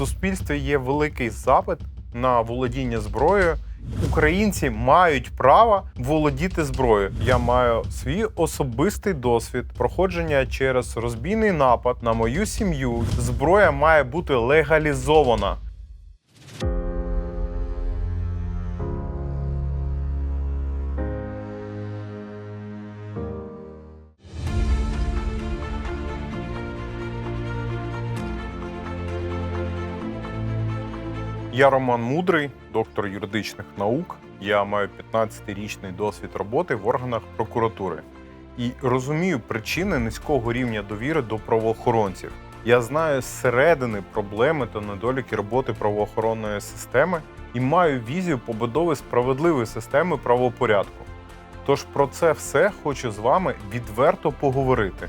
суспільстві є великий запит на володіння зброєю. Українці мають право володіти зброєю. Я маю свій особистий досвід проходження через розбійний напад на мою сім'ю. Зброя має бути легалізована. Я Роман Мудрий, доктор юридичних наук. Я маю 15-річний досвід роботи в органах прокуратури і розумію причини низького рівня довіри до правоохоронців. Я знаю зсередини проблеми та недоліки роботи правоохоронної системи і маю візію побудови справедливої системи правопорядку. Тож про це все хочу з вами відверто поговорити.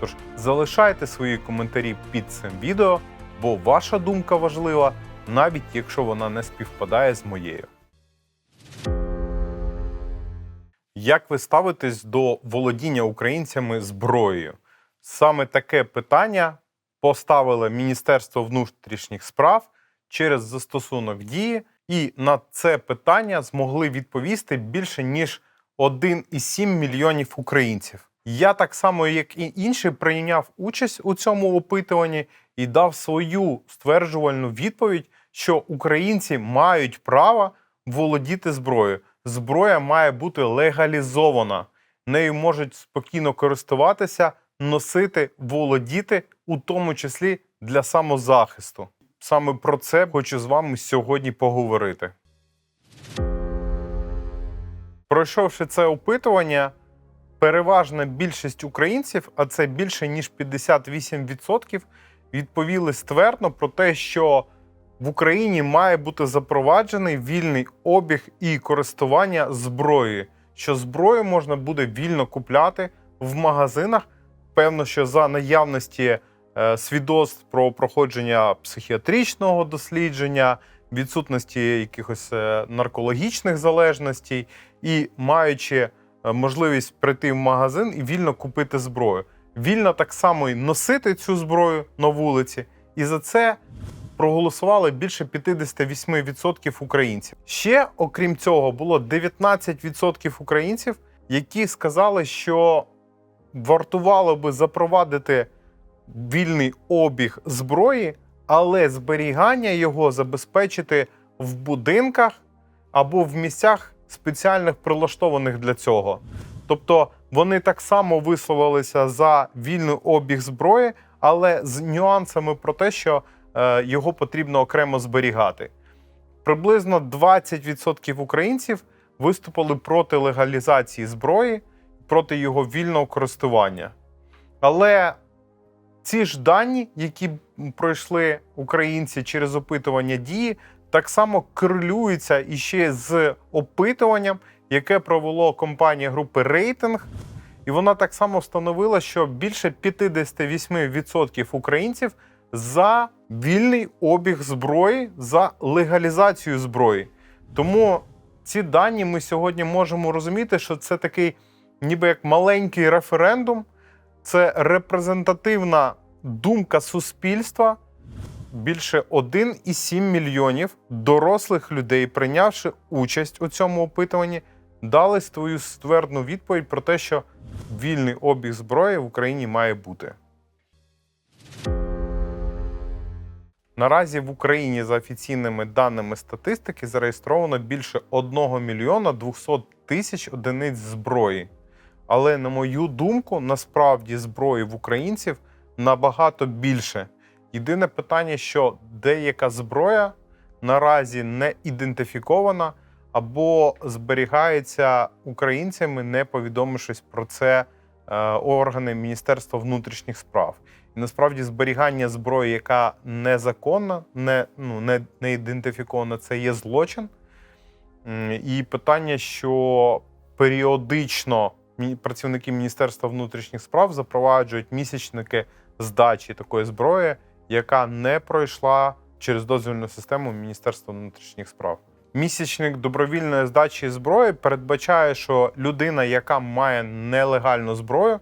Тож залишайте свої коментарі під цим відео, бо ваша думка важлива навіть якщо вона не співпадає з моєю. Як ви ставитесь до володіння українцями зброєю? Саме таке питання поставило Міністерство внутрішніх справ через застосунок дії, і на це питання змогли відповісти більше ніж 1,7 мільйонів українців. Я так само, як і інші, прийняв участь у цьому опитуванні і дав свою стверджувальну відповідь, що українці мають право володіти зброєю. Зброя має бути легалізована. Нею можуть спокійно користуватися, носити, володіти, у тому числі для самозахисту. Саме про це хочу з вами сьогодні поговорити. Пройшовши це опитування, переважна більшість українців, а це більше ніж 58%, відповіли ствердно про те, що в Україні має бути запроваджений вільний обіг і користування зброєю, що зброю можна буде вільно купляти в магазинах. Певно, що за наявності е, свідоцтв про проходження психіатричного дослідження, відсутності якихось е, наркологічних залежностей, і маючи е, можливість прийти в магазин і вільно купити зброю. Вільно так само і носити цю зброю на вулиці, і за це проголосували більше 58% українців. Ще, окрім цього, було 19% українців, які сказали, що вартувало би запровадити вільний обіг зброї, але зберігання його забезпечити в будинках або в місцях спеціальних прилаштованих для цього. Тобто вони так само висловилися за вільний обіг зброї, але з нюансами про те, що його потрібно окремо зберігати. Приблизно 20% українців виступили проти легалізації зброї, проти його вільного користування. Але ці ж дані, які пройшли українці через опитування дії, так само корелюються іще з опитуванням, яке провело компанія групи Рейтинг. І вона так само встановила, що більше 58% українців за вільний обіг зброї, за легалізацію зброї. Тому ці дані ми сьогодні можемо розуміти, що це такий, ніби як маленький референдум, це репрезентативна думка суспільства. Більше 1,7 мільйонів дорослих людей, прийнявши участь у цьому опитуванні, дали свою ствердну відповідь про те, що вільний обіг зброї в Україні має бути. Наразі в Україні за офіційними даними статистики зареєстровано більше 1 мільйона 200 тисяч одиниць зброї. Але, на мою думку, насправді зброї в українців набагато більше. Єдине питання, що деяка зброя наразі не ідентифікована або зберігається українцями, не повідомившись про це е, органи Міністерства внутрішніх справ. Насправді зберігання зброї, яка незаконна, не, ну, не, не ідентифікована, це є злочин. І питання, що періодично працівники Міністерства внутрішніх справ запроваджують місячники здачі такої зброї, яка не пройшла через дозвільну систему Міністерства внутрішніх справ. Місячник добровільної здачі зброї передбачає, що людина, яка має нелегальну зброю,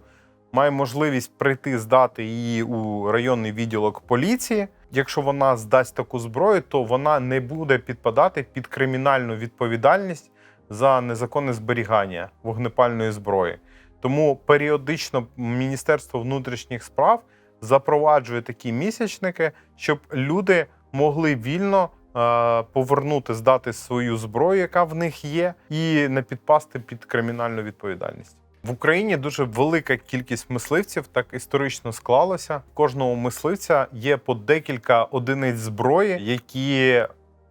має можливість прийти здати її у районний відділок поліції, якщо вона здасть таку зброю, то вона не буде підпадати під кримінальну відповідальність за незаконне зберігання вогнепальної зброї. Тому періодично Міністерство внутрішніх справ запроваджує такі місячники, щоб люди могли вільно е, повернути, здати свою зброю, яка в них є, і не підпасти під кримінальну відповідальність. В Україні дуже велика кількість мисливців, так історично склалося. Кожного мисливця є по декілька одиниць зброї, які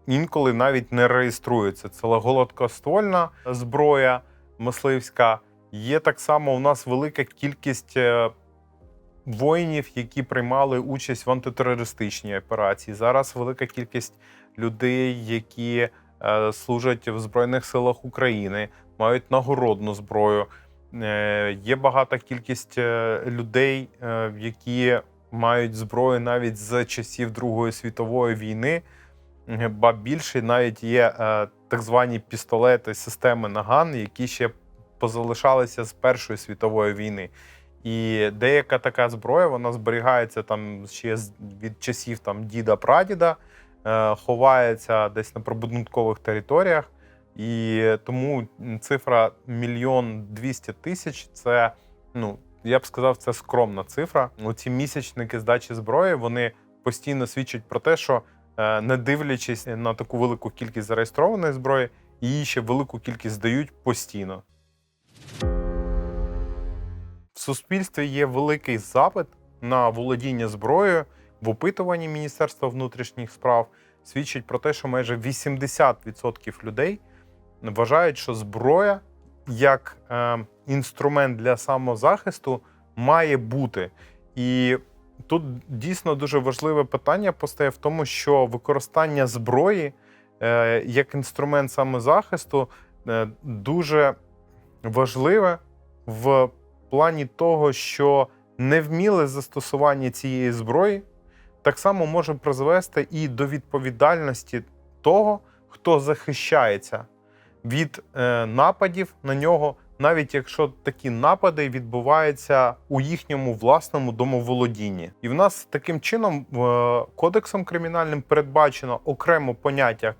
інколи навіть не реєструються. Це гладкоствольна зброя мисливська. Є так само у нас велика кількість е, воїнів, які приймали участь в антитерористичній операції. Зараз велика кількість людей, які е, служать в Збройних силах України, мають нагородну зброю. Е, Є багата кількість е, людей, е, які мають зброю навіть з часів Другої світової війни. Ба більше навіть є так звані пістолети системи Наган, які ще позалишалися з Першої світової війни. І деяка така зброя вона зберігається там ще від часів там діда-прадіда, ховається десь на прибудинкових територіях. І тому цифра мільйон двісті тисяч це, ну, я б сказав, це скромна цифра. Ці місячники здачі зброї вони постійно свідчать про те, що е, не дивлячись на таку велику кількість зареєстрованої зброї, її ще велику кількість здають постійно. В суспільстві є великий запит на володіння зброєю. В опитуванні Міністерства внутрішніх справ свідчить про те, що майже 80% людей вважають, що зброя як е, інструмент для самозахисту має бути. І тут дійсно дуже важливе питання постає в тому, що використання зброї е, як інструмент самозахисту е, дуже важливе в плані того, що невміле застосування цієї зброї так само може призвести і до відповідальності того, хто захищається від е, нападів на нього, навіть якщо такі напади відбуваються у їхньому власному домоволодінні. І в нас таким чином е, кодексом кримінальним передбачено окремо поняття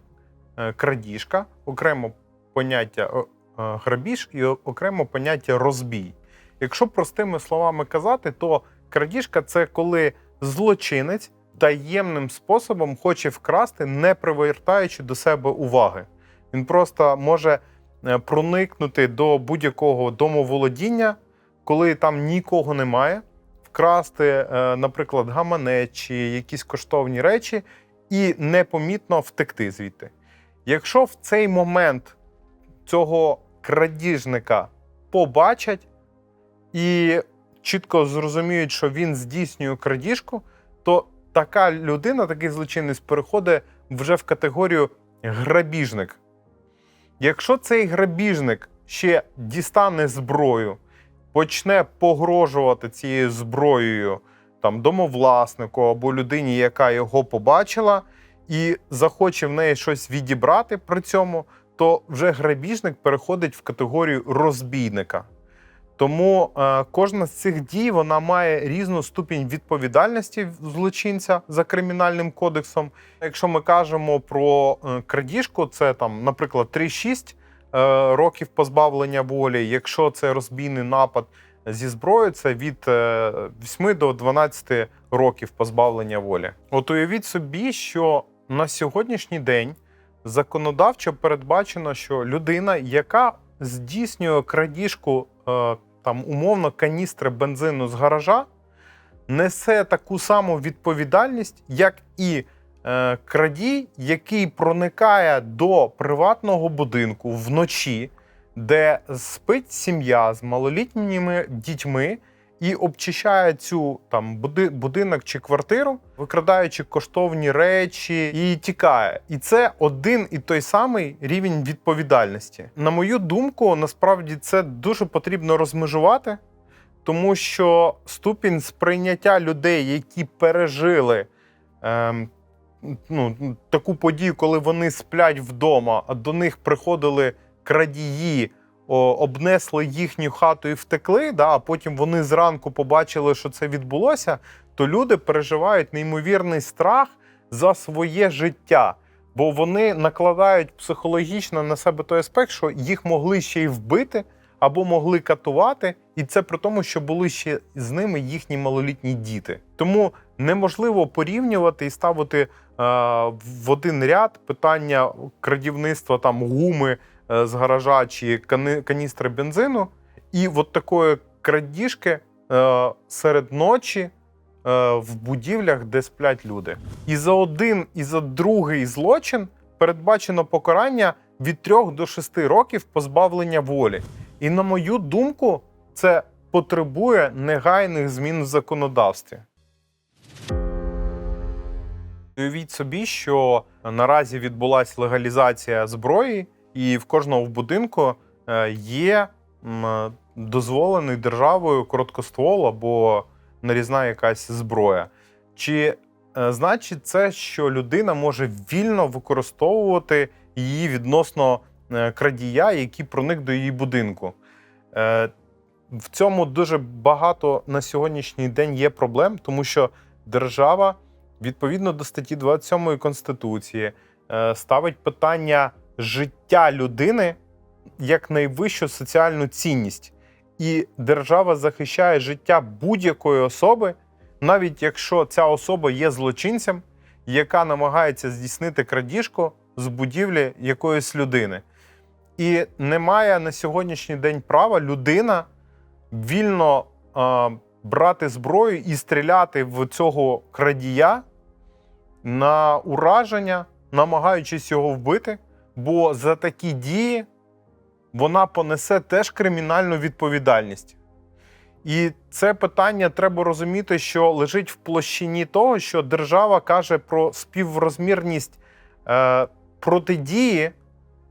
е, крадіжка, окремо поняття грабіж і окремо поняття розбій. Якщо простими словами казати, то крадіжка це коли злочинець таємним способом хоче вкрасти, не привертаючи до себе уваги. Він просто може е, проникнути до будь-якого домоволодіння, коли там нікого немає, вкрасти, е, наприклад, гаманець чи якісь коштовні речі, і непомітно втекти звідти. Якщо в цей момент цього крадіжника побачать і чітко зрозуміють, що він здійснює крадіжку, то така людина, такий злочинець переходить вже в категорію грабіжник. Якщо цей грабіжник ще дістане зброю, почне погрожувати цією зброєю там, домовласнику або людині, яка його побачила, і захоче в неї щось відібрати при цьому, то вже грабіжник переходить в категорію розбійника. Тому е, кожна з цих дій вона має різну ступінь відповідальності злочинця за кримінальним кодексом. Якщо ми кажемо про е, крадіжку, це там, наприклад, 3-6 е, років позбавлення волі. Якщо це розбійний напад зі зброєю, це від е, 8 до 12 років позбавлення волі. От уявіть собі, що на сьогоднішній день законодавчо передбачено, що людина, яка здійснює крадіжку там умовно каністри бензину з гаража, несе таку саму відповідальність, як і е, крадій, який проникає до приватного будинку вночі, де спить сім'я з малолітніми дітьми. І обчищає цю там будинок чи квартиру, викрадаючи коштовні речі, і тікає. І це один і той самий рівень відповідальності. На мою думку, насправді це дуже потрібно розмежувати, тому що ступінь сприйняття людей, які пережили ем, ну, таку подію, коли вони сплять вдома, а до них приходили крадії обнесли їхню хату і втекли, да, а потім вони зранку побачили, що це відбулося, то люди переживають неймовірний страх за своє життя. Бо вони накладають психологічно на себе той аспект, що їх могли ще й вбити або могли катувати, і це при тому, що були ще з ними їхні малолітні діти. Тому неможливо порівнювати і ставити е, в один ряд питання крадівництва там гуми з гаража чи каністри бензину, і от такої крадіжки е, серед ночі е, в будівлях, де сплять люди. І за один, і за другий злочин передбачено покарання від 3 до 6 років позбавлення волі. І на мою думку, це потребує негайних змін в законодавстві. Уявіть собі, що наразі відбулася легалізація зброї, і в кожного будинку е, є дозволений державою короткоствол або нарізна якась зброя. Чи е, значить це, що людина може вільно використовувати її відносно е, крадія, який проник до її будинку? Е, В цьому дуже багато на сьогоднішній день є проблем, тому що держава відповідно до статті 27 Конституції е, ставить питання життя людини як найвищу соціальну цінність. І держава захищає життя будь-якої особи, навіть якщо ця особа є злочинцем, яка намагається здійснити крадіжку з будівлі якоїсь людини. І немає на сьогоднішній день права людина вільно е, брати зброю і стріляти в цього крадія на ураження, намагаючись його вбити, бо за такі дії вона понесе теж кримінальну відповідальність. І це питання треба розуміти, що лежить в площині того, що держава каже про співрозмірність е, протидії,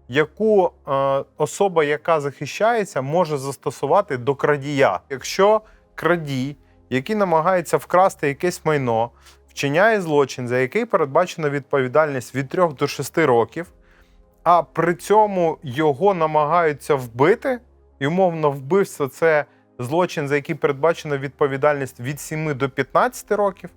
яку е, особа, яка захищається, може застосувати до крадія. Якщо крадій, який намагається вкрасти якесь майно, вчиняє злочин, за який передбачена відповідальність від 3 до 6 років, а при цьому його намагаються вбити, і умовно вбивство це злочин, за який передбачена відповідальність від 7 до 15 років,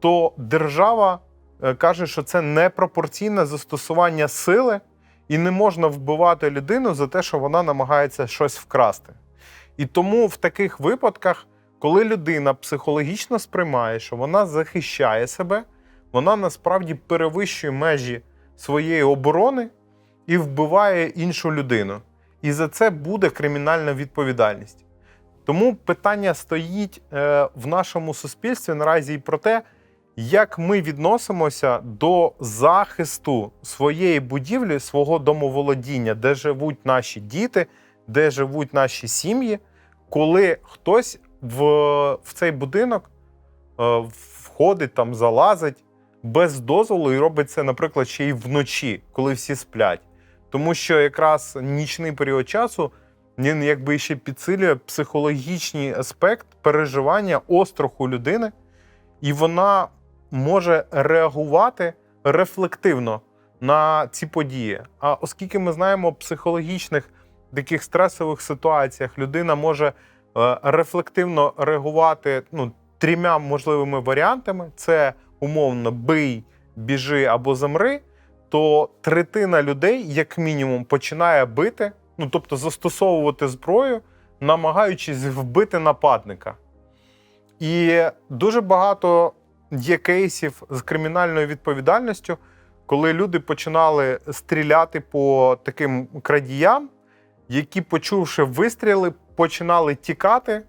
то держава е, каже, що це непропорційне застосування сили, і не можна вбивати людину за те, що вона намагається щось вкрасти. І тому в таких випадках, коли людина психологічно сприймає, що вона захищає себе, вона насправді перевищує межі своєї оборони і вбиває іншу людину. І за це буде кримінальна відповідальність. Тому питання стоїть е, в нашому суспільстві наразі і про те, як ми відносимося до захисту своєї будівлі, свого домоволодіння, де живуть наші діти, де живуть наші сім'ї, коли хтось в, в цей будинок е, входить, там, залазить без дозволу і робить це, наприклад, ще й вночі, коли всі сплять. Тому що якраз нічний період часу він якби ще підсилює психологічний аспект переживання остраху людини, і вона може реагувати рефлективно на ці події. А оскільки ми знаємо, в психологічних таких стресових ситуаціях людина може е, рефлективно реагувати ну, трьома можливими варіантами: це умовно бий, біжи або замри, то третина людей, як мінімум, починає бити, ну тобто застосовувати зброю, намагаючись вбити нападника. І дуже багато є кейсів з кримінальною відповідальністю, коли люди починали стріляти по таким крадіям, які, почувши вистріли, починали тікати.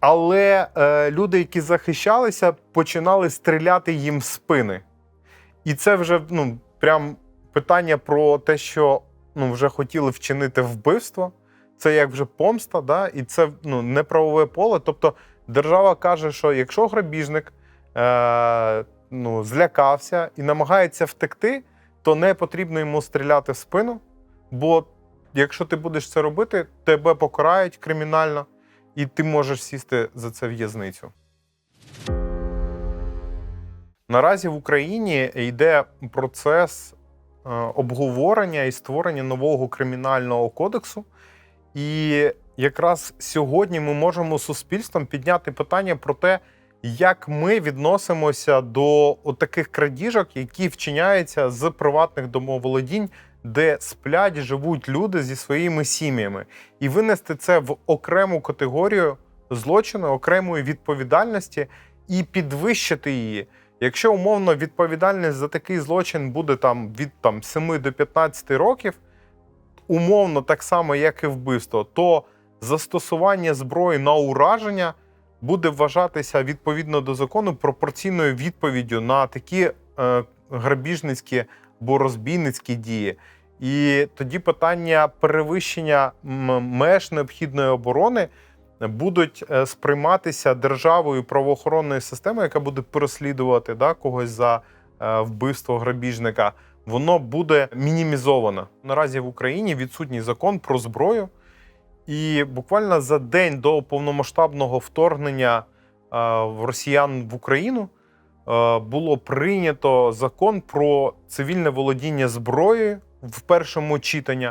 Але е, люди, які захищалися, починали стріляти їм в спини. І це вже ну, прям питання про те, що ну, вже хотіли вчинити вбивство. Це як вже помста, да? і це ну, не правове поле. Тобто держава каже, що якщо грабіжник е, ну, злякався і намагається втекти, то не потрібно йому стріляти в спину. Бо якщо ти будеш це робити, тебе покарають кримінально, і ти можеш сісти за це в'язницю. Наразі в Україні йде процес е, обговорення і створення нового кримінального кодексу, І якраз сьогодні ми можемо суспільством підняти питання про те, як ми відносимося до таких крадіжок, які вчиняються з приватних домоволодінь, де сплять, живуть люди зі своїми сім'ями, і винести це в окрему категорію злочину, окремої відповідальності і підвищити її. Якщо умовно відповідальність за такий злочин буде там від там 7 до 15 років, умовно так само, як і вбивство, то застосування зброї на ураження буде вважатися відповідно до закону пропорційною відповіддю на такі е, грабіжницькі або розбійницькі дії. І тоді питання перевищення меж необхідної оборони будуть е, сприйматися державою правоохоронною системою, яка буде переслідувати да, когось за е, вбивство грабіжника. Воно буде мінімізовано. Наразі в Україні відсутній закон про зброю. І буквально за день до повномасштабного вторгнення е, росіян в Україну було прийнято закон про цивільне володіння зброєю в першому читанні.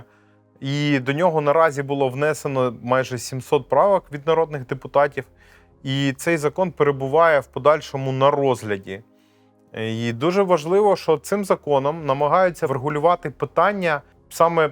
І до нього наразі було внесено майже 700 правок від народних депутатів. І цей закон перебуває в подальшому на розгляді. І дуже важливо, що цим законом намагаються врегулювати питання саме,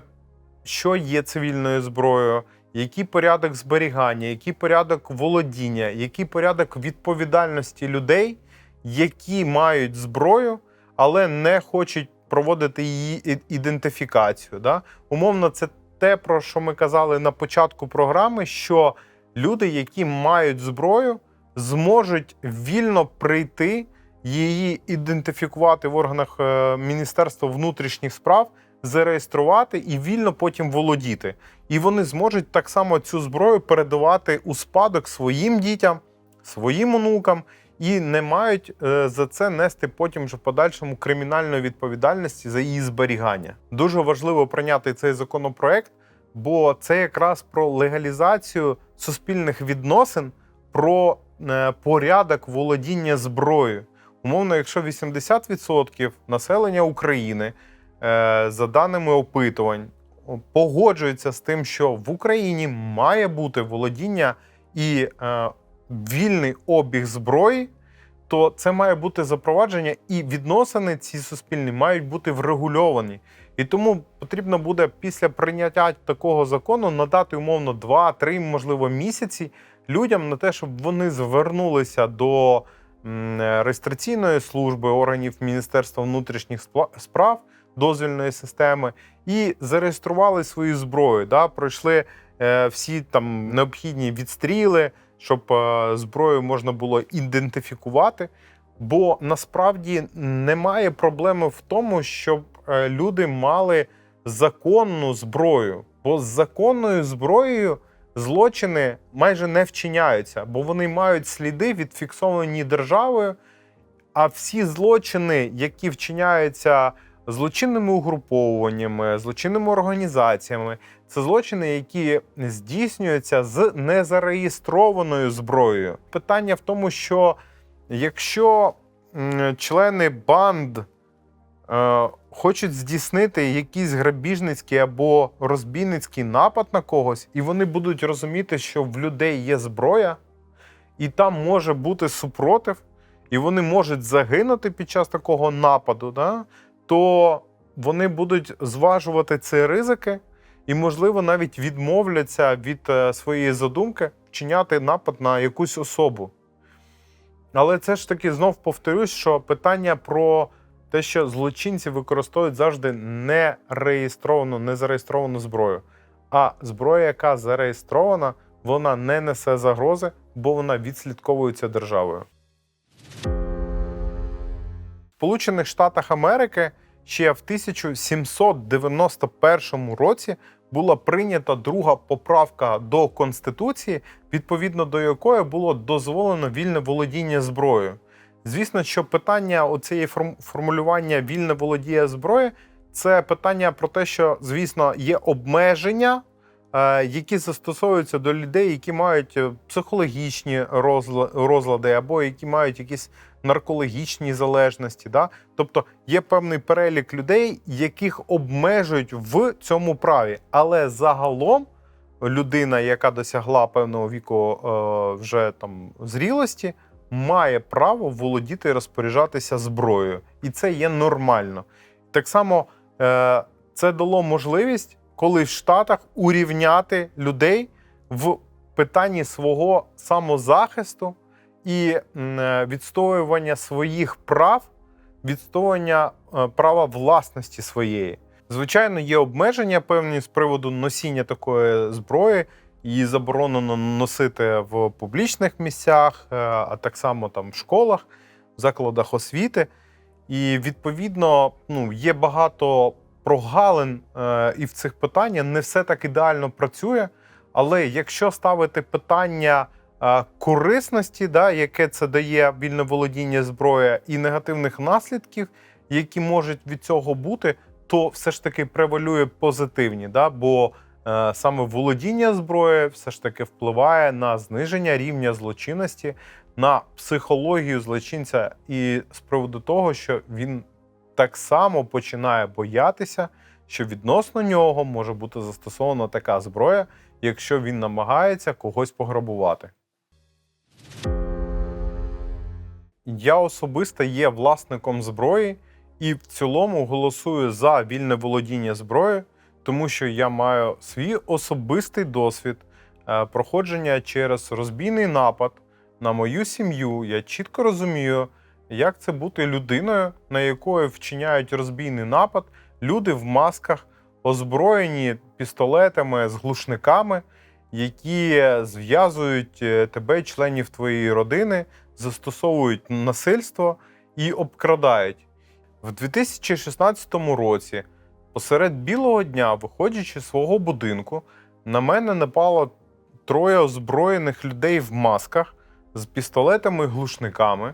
що є цивільною зброєю, який порядок зберігання, який порядок володіння, який порядок відповідальності людей, які мають зброю, але не хочуть проводити її ідентифікацію. Да? Умовно, це те, про що ми казали на початку програми, що люди, які мають зброю, зможуть вільно прийти, її ідентифікувати в органах е, Міністерства внутрішніх справ, зареєструвати і вільно потім володіти. І вони зможуть так само цю зброю передавати у спадок своїм дітям, своїм онукам. І не мають е, за це нести потім вже в подальшому кримінальної відповідальності за її зберігання. Дуже важливо прийняти цей законопроект, бо це якраз про легалізацію суспільних відносин, про е, порядок володіння зброєю. Умовно, якщо 80% населення України, е, за даними опитувань, погоджується з тим, що в Україні має бути володіння і вільний обіг зброї, то це має бути запровадження, і відносини ці суспільні мають бути врегульовані. І тому потрібно буде після прийняття такого закону надати умовно 2-3, можливо, місяці людям на те, щоб вони звернулися до реєстраційної служби органів Міністерства внутрішніх справ дозвільної системи і зареєстрували свою зброю. Да? Пройшли е, всі там необхідні відстріли, щоб е, зброю можна було ідентифікувати. Бо насправді немає проблеми в тому, щоб е, люди мали законну зброю. Бо з законною зброєю злочини майже не вчиняються, бо вони мають сліди відфіксовані державою. А всі злочини, які вчиняються злочинними угруповуваннями, злочинними організаціями, це злочини, які здійснюються з незареєстрованою зброєю. Питання в тому, що якщо члени банд е, хочуть здійснити якийсь грабіжницький або розбійницький напад на когось, і вони будуть розуміти, що в людей є зброя, і там може бути супротив, і вони можуть загинути під час такого нападу, да? То вони будуть зважувати ці ризики і, можливо, навіть відмовляться від е, своєї задумки вчиняти напад на якусь особу. Але це ж таки знов повторюсь, що питання про те, що злочинці використовують завжди нереєстровану, незареєстровану зброю. А зброя, яка зареєстрована, вона не несе загрози, бо вона відслідковується державою. Сполучених Штатах Америки ще в 1791 році була прийнята друга поправка до Конституції, відповідно до якої було дозволено вільне володіння зброєю. Звісно, що питання оцієї форм- формулювання вільне володіння зброєю це питання про те, що, звісно, є обмеження, е, які застосовуються до людей, які мають е, психологічні розлади або які мають якісь наркологічні залежності. Да? Тобто є певний перелік людей, яких обмежують в цьому праві. Але загалом людина, яка досягла певного віку е, вже там зрілості, має право володіти і розпоряджатися зброєю. І це є нормально. Так само е, це дало можливість, коли в Штатах урівняти людей в питанні свого самозахисту і е, відстоювання своїх прав, відстоювання е, права власності своєї. Звичайно, є обмеження певні з приводу носіння такої зброї. Її заборонено носити в публічних місцях, е, а так само там в школах, в закладах освіти. І відповідно ну, є багато прогалин і в цих питаннях не все так ідеально працює. Але якщо ставити питання корисності, да, яке це дає вільне володіння зброєю, і негативних наслідків, які можуть від цього бути, то все ж таки превалює позитивні. Да, бо е, саме володіння зброєю все ж таки впливає на зниження рівня злочинності, на психологію злочинця, і з приводу того, що він так само починає боятися, що відносно нього може бути застосована така зброя, якщо він намагається когось пограбувати. Я особисто є власником зброї і в цілому голосую за вільне володіння зброєю, тому що я маю свій особистий досвід е, проходження через розбійний напад на мою сім'ю. Я чітко розумію, як це бути людиною, на якої вчиняють розбійний напад, люди в масках, озброєні пістолетами з глушниками, які зв'язують е, тебе, членів твоєї родини, застосовують насильство і обкрадають. В 2016 році, посеред білого дня, виходячи з свого будинку, на мене напало троє озброєних людей в масках з пістолетами і глушниками,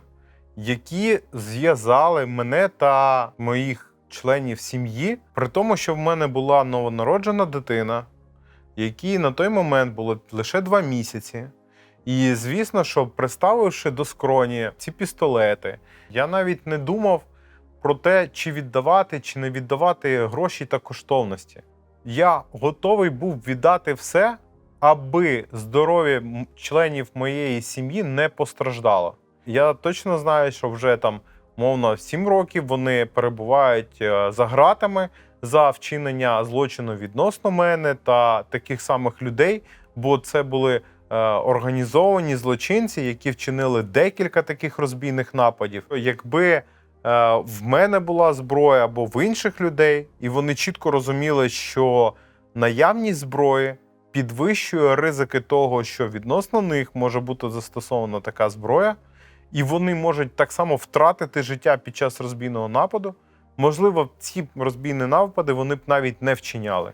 які зв'язали мене та моїх членів сім'ї, при тому, що в мене була новонароджена дитина, якій на той момент було лише два місяці. І звісно, що приставивши до скроні ці пістолети, я навіть не думав про те, чи віддавати, чи не віддавати гроші та коштовності. Я готовий був віддати все, аби здоров'я членів моєї сім'ї не постраждало. Я точно знаю, що вже там, мовно, 7 років вони перебувають е, за ґратами за вчинення злочину відносно мене та таких самих людей, бо це були е, організовані злочинці, які вчинили декілька таких розбійних нападів. Якби е, в мене була зброя або в інших людей, і вони чітко розуміли, що наявність зброї підвищує ризики того, що відносно них може бути застосована така зброя, і вони можуть так само втратити життя під час розбійного нападу. Можливо, ці розбійні напади вони б навіть не вчиняли.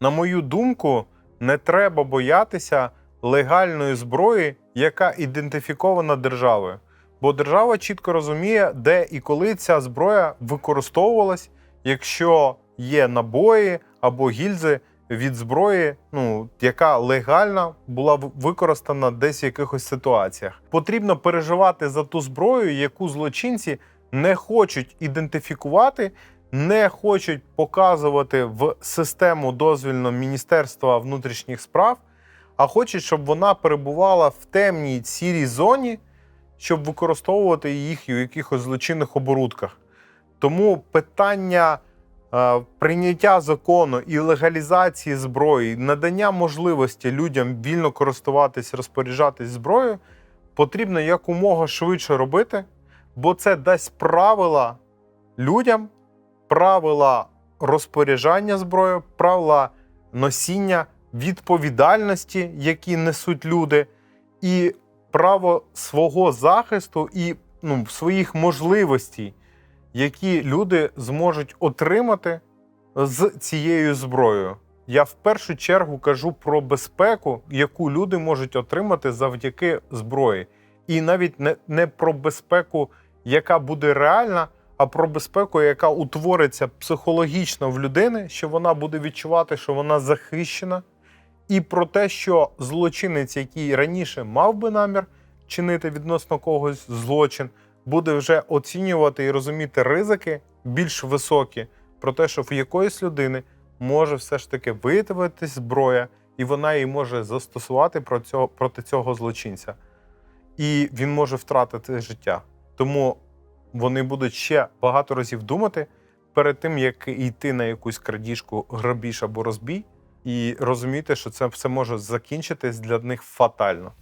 На мою думку, не треба боятися легальної зброї, яка ідентифікована державою. Бо держава чітко розуміє, де і коли ця зброя використовувалась, якщо є набої або гільзи від зброї, ну яка легально була використана десь в якихось ситуаціях. Потрібно переживати за ту зброю, яку злочинці не хочуть ідентифікувати, не хочуть показувати в систему дозвільного Міністерства внутрішніх справ, а хочуть, щоб вона перебувала в темній сірій зоні, щоб використовувати їх у якихось злочинних оборудках. Тому питання прийняття закону і легалізації зброї, надання можливості людям вільно користуватись, розпоряджатись зброєю, потрібно якомога швидше робити, бо це дасть правила людям, правила розпоряджання зброєю, правила носіння, відповідальності, які несуть люди, і право свого захисту і ну, своїх можливостей, які люди зможуть отримати з цією зброєю. Я в першу чергу кажу про безпеку, яку люди можуть отримати завдяки зброї. І навіть не, не про безпеку, яка буде реальна, а про безпеку, яка утвориться психологічно в людини, що вона буде відчувати, що вона захищена, і про те, що злочинець, який раніше мав би намір чинити відносно когось злочин, буде вже оцінювати і розуміти ризики більш високі про те, що в якоїсь людини може все ж таки виявитись зброя, і вона її може застосувати проти цього, злочинця. І він може втратити життя. Тому вони будуть ще багато разів думати перед тим, як йти на якусь крадіжку, грабіж або розбій, і розуміти, що це все може закінчитись для них фатально.